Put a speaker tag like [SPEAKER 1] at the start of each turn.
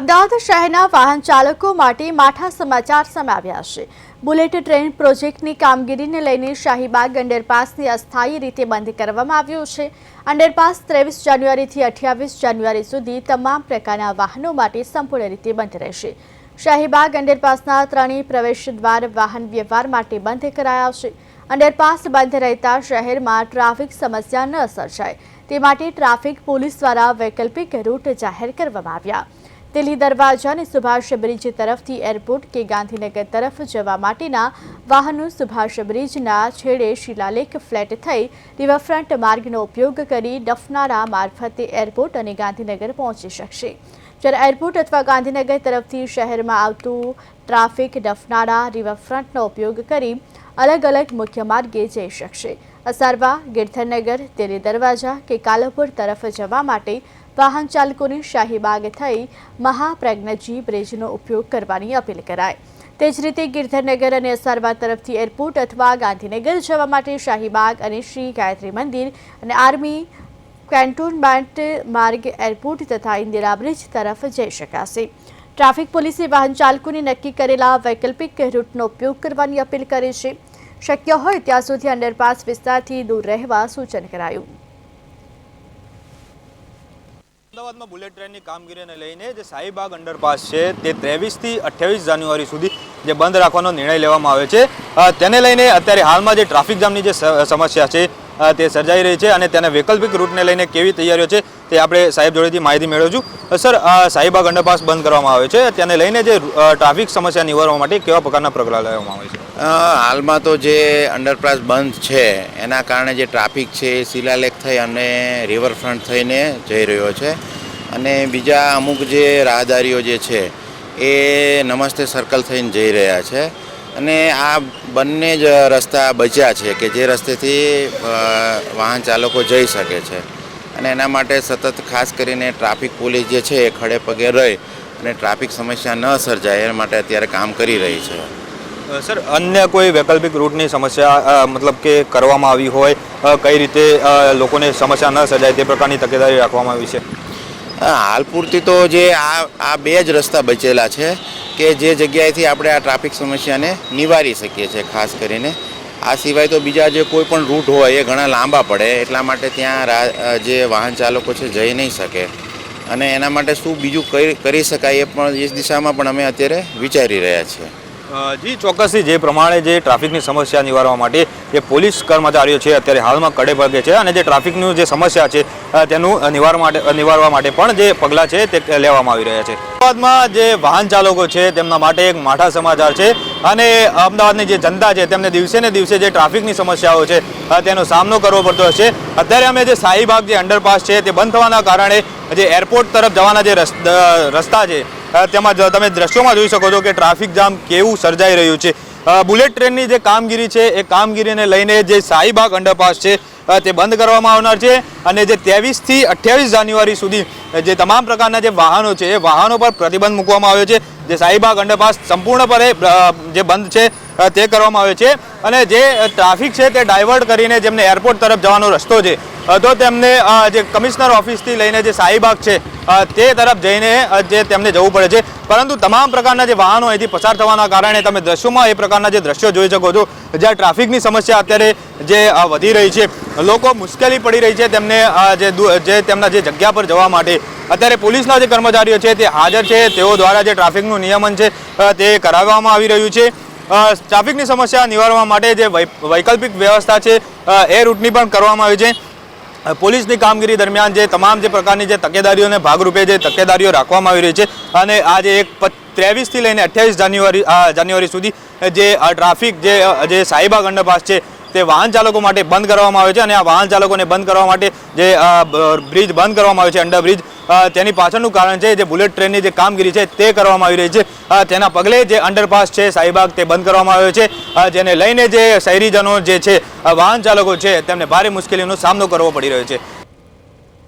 [SPEAKER 1] અમદાવાદ શહેરના વાહન ચાલકો માટે માઠા સમાચાર સામે આવ્યા છે. બુલેટ ટ્રેન પ્રોજેક્ટની કામગીરીને લઈને શાહીબાગ અંડરપાસને અસ્થાયી રીતે બંધ કરવામાં આવ્યો છે. અંડરપાસ ત્રેવીસ જાન્યુઆરીથી અઠ્યાવીસ જાન્યુઆરી સુધી તમામ પ્રકારના વાહનો માટે સંપૂર્ણ રીતે બંધ રહેશે. શાહીબાગ અંડરપાસના ત્રણેય પ્રવેશ દ્વાર વાહન વ્યવહાર માટે બંધ કરાયા છે. અંડરપાસ બંધ રહેતા શહેરમાં ટ્રાફિક સમસ્યા ન સર્જાય. તે માટે ટ્રાફિક પોલીસ દ્વારા વૈકલ્પિક રૂટ જાહેર કરવામાં આવ્યા. દિલ્હી દરવાજા અને સુભાષ બ્રિજ તરફથી એરપોર્ટ કે ગાંધીનગર તરફ જવા માટેના વાહનો સુભાષ બ્રિજના છેડે શિલાલેખ ફ્લેટ થઈ રિવરફ્રન્ટ માર્ગનો ઉપયોગ કરી ડફનારા મારફતે એરપોર્ટ અને ગાંધીનગર પહોંચી શકશે. જ્યારે એરપોર્ટ અથવા ગાંધીનગર તરફથી શહેરમાં આવતું ટ્રાફિક, ડફનારા, રિવરફ્રન્ટનો ઉપયોગ કરી અલગ અલગ મુખ્ય માર્ગે જઈ શકશે. અસારવા, ગિરધરનગર તેલી દરવાજા કે કાલાપુર તરફ જવા માટે વાહન ચાલકોને શાહીબાગ થઈ મહાપ્રજ્ઞજી બ્રિજનો ઉપયોગ કરવાની અપીલ કરાય તે જ રીતે ગિરધરનગર અને અસારવા તરફથી એરપોર્ટ અથવા ગાંધીનગર જવા માટે શાહીબાગ અને શ્રી ગાયત્રી મંદિર અને આર્મી કેન્ટોનમેન્ટ માર્ગ એરપોર્ટ તથા ઇન્દિરા બ્રિજ તરફ જઈ શકાશે. ટ્રાફિક પોલીસે વાહન ચાલકોને નક્કી કરેલા વૈકલ્પિક રૂટનો ઉપયોગ કરવાની અપીલ કરી છે. શક્ય હોય ત્યાં સુધી અંડરપાસ વિસ્તારથી દૂર રહેવા સૂચન કરાયું.
[SPEAKER 2] અમદાવાદમાં બુલેટ ટ્રેનની કામગીરીને લઈને જે શાહીબાગ અંડરપાસ છે તે ત્રેવીસથી અઠ્યાવીસ જાન્યુઆરી સુધી જે બંધ રાખવાનો નિર્ણય લેવામાં આવ્યો છે. તેને લઈને અત્યારે હાલમાં જે ટ્રાફિક જામની જે સમસ્યા છે તે સર્જાઈ રહી છે અને તેના વૈકલ્પિક રૂટને લઈને કેવી તૈયારીઓ છે તે આપણે સાહેબ જોડેથી માહિતી મેળવશું. સર સાહીબાગ અંડરપાસ બંધ કરવામાં આવ્યો છે. તેને લઈને જે ટ્રાફિક સમસ્યા નિવારવા માટે કેવા પ્રકારના પગલાં લેવામાં આવે છે?
[SPEAKER 3] હાલમાં તો જે અંડરપાસ બંધ છે, એના કારણે જે ટ્રાફિક છે એ શિલાલેખ થઈ અને રિવરફ્રન્ટ થઈને જઈ રહ્યો છે. અને બીજા અમુક જે રાહદારીઓ જે છે એ નમસ્તે સર્કલ થઈને જઈ રહ્યા છે. અને આ બંને જ રસ્તા બચ્યા છે કે જે રસ્તેથી વાહન ચાલકો જઈ શકે છે. અને એના માટે સતત ખાસ કરીને ટ્રાફિક પોલીસ જે છે એ ખડે પગે રહી અને ટ્રાફિક સમસ્યા ન સર્જાય એ માટે અત્યારે કામ કરી રહી છે.
[SPEAKER 2] સર અન્ય કોઈ વૈકલ્પિક રૂટની સમસ્યા મતલબ કે કરવામાં આવી હોય કઈ રીતે લોકોને સમસ્યા ન સર્જાય તે પ્રકારની તકેદારી રાખવામાં આવી છે?
[SPEAKER 3] હાલ પૂરતી તો જે આ આ બે જ રસ્તા બચેલા છે. કે જે જગ્યાએથી આપણે આ ટ્રાફિક સમસ્યાને નિવારી શકીએ છીએ, ખાસ કરીને. આ સિવાય તો બીજા જે કોઈ પણ રૂટ હોય એ ઘણા લાંબા પડે, એટલા માટે ત્યાં જે વાહન ચાલકો છે જઈ નહીં શકે. અને એના માટે શું બીજું કરી શકાય એ પણ એ દિશામાં પણ અમે અત્યારે વિચારી રહ્યા છીએ.
[SPEAKER 2] જી, ચોક્કસથી જે પ્રમાણે જે ટ્રાફિકની સમસ્યા નિવારવા માટે જે પોલીસ કર્મચારીઓ છે, અત્યારે હાલમાં કડે પગે છે અને જે ટ્રાફિકનું જે સમસ્યા છે તેનું નિવાર માટે, નિવારવા માટે પણ જે પગલાં છે, તે લેવામાં આવી રહ્યા છે. અમદાવાદમાં જે વાહન ચાલકો છે, તેમના માટે એક માઠા સમાચાર છે અને અમદાવાદની જે જનતા છે, તેમને દિવસે ને દિવસે જે ટ્રાફિકની સમસ્યાઓ છે તેનો સામનો કરવો પડતો હશે. અત્યારે અમે જે શાહીબાગ જે અંડરપાસ છે, તે બંધ થવાના કારણે જે એરપોર્ટ તરફ જવાના જે રસ- રસ્તા છે તેમાં તમે દ્રશ્યોમાં જોઈ શકો છો કે ટ્રાફિક જામ કેવું સર્જાઈ રહ્યું છે. બુલેટ ટ્રેનની જે કામગીરી છે, એ કામગીરીને લઈને જે શાહીબાગ અંડરપાસ છે તે બંધ કરવામાં આવનાર છે અને જે ત્રેવીસથી અઠ્યાવીસ જાન્યુઆરી સુધી જે તમામ પ્રકારના જે વાહનો છે, એ વાહનો પર પ્રતિબંધ મૂકવામાં આવ્યો છે. જે શાહીબાગ અંડરપાસ સંપૂર્ણપણે જે બંધ છે તે કરવામાં આવે છે. અને જે ટ્રાફિક છે તે ડાયવર્ટ કરીને જેમને એરપોર્ટ તરફ જવાનો રસ્તો છે તો તેમને જે કમિશનર ઓફિસથી લઈને જે શાહીબાગ છે તે તરફ જઈને જે તેમને જવું પડે છે. પરંતુ તમામ પ્રકારના જે વાહનો અહીંથી પસાર થવાના કારણે તમે દ્રશ્યોમાં એ પ્રકારના જે દ્રશ્યો જોઈ શકો છો, જ્યાં ટ્રાફિકની સમસ્યા અત્યારે જે વધી રહી છે. લોકો મુશ્કેલી પડી રહી છે તેમને જે તેમના જે જગ્યા પર જવા માટે. અત્યારે પોલીસના જે કર્મચારીઓ છે તે હાજર છે, તેઓ દ્વારા જે ટ્રાફિકનું નિયમન છે તે કરાવવામાં આવી રહ્યું છે. ટ્રાફિકની સમસ્યા નિવારવા માટે જે વૈકલ્પિક વ્યવસ્થા છે એ રૂટની પણ કરવામાં આવી છે. પોલીસની કામગીરી દરમિયાન જે તમામ જે પ્રકારની જે તકેદારીઓને ભાગરૂપે જે તકેદારીઓ રાખવામાં આવી રહી છે અને આજે એક ત્રેવીસથી લઈને અઠ્યાવીસ જાન્યુઆરી જાન્યુઆરી સુધી જે ટ્રાફિક જે જે સાઈબાગ અંડરપાસ છે તે વાહન ચાલકો માટે બંધ કરવામાં આવે છે અને આ વાહન ચાલકોને બંધ કરવા માટે જે બ્રિજ બંધ કરવામાં આવે છે અંડર બ્રિજ અ, તેની પાછળનું કારણ છે, જે બુલેટ ટ્રેનની જે કામગીરી છે, તે કરવામાં આવી રહી છે. તેના પગલે જે અંડરપાસ છે શાહીબાગ તે બંધ કરવામાં આવ્યો છે. જેને લઈને જે શહેરીજનો જે છે વાહન ચાલકો છે, તેમને ભારે મુશ્કેલીનો સામનો કરવો પડી રહ્યો છે.